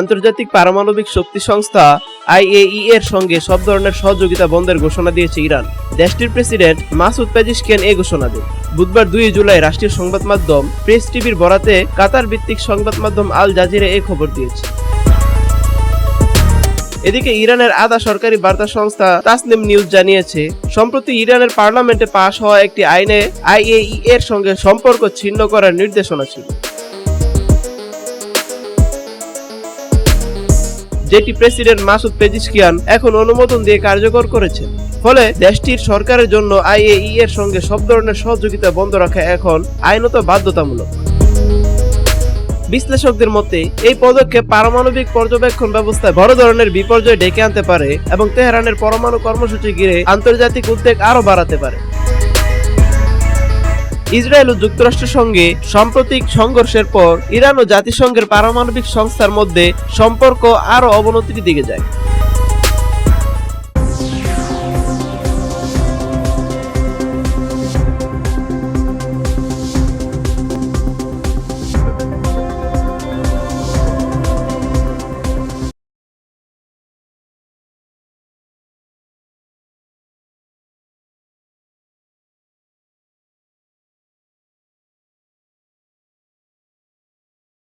আন্তর্জাতিক পারমাণবিক শক্তি সংস্থা আইএই এর সঙ্গে সব ধরনের সহযোগিতা বন্ধের ঘোষণা দিয়েছে ইরান। দেশটির প্রেসিডেন্ট মাসুদ পেজিশকিয়ান এই ঘোষণা দেন? বুধবার দুই জুলাই রাষ্ট্রীয় সংবাদ মাধ্যম প্রেস টিভির বরাতে কাতার ভিত্তিক সংবাদ মাধ্যম আল জাজিরা এ খবর দিয়েছে। এদিকে ইরানের আধা সরকারি বার্তা সংস্থা তাসনিম নিউজ জানিয়েছে, সম্প্রতি ইরানের পার্লামেন্টে পাশ হওয়া একটি আইনে আইএই এর সঙ্গে সম্পর্ক ছিন্ন করার নির্দেশনা ছিল। যেটি প্রেসিডেন্ট মাসুদ পেজিশকিয়ান এখন অনুমোদন দিয়ে কার্যকর করেছেন। ফলে দেশটির সরকারের জন্য আইএই এর সঙ্গে সব ধরনের সহযোগিতা বন্ধ রাখা এখন আইনত বাধ্যতামূলক। বিশ্লেষকদের মতে, এই পদক্ষেপ পারমাণবিক পর্যবেক্ষণ ব্যবস্থায় বড় ধরনের বিপর্যয় ডেকে আনতে পারে এবং তেহরানের পরমাণু কর্মসূচি ঘিরে আন্তর্জাতিক উদ্বেগ আরও বাড়াতে পারে। ইসরায়েল ও যুক্তরাষ্ট্রের সঙ্গে সাম্প্রতিক সংঘর্ষের পর ইরান ও জাতিসংঘের পারমাণবিক সংস্থার মধ্যে সম্পর্ক আরও অবনতির দিকে যায়।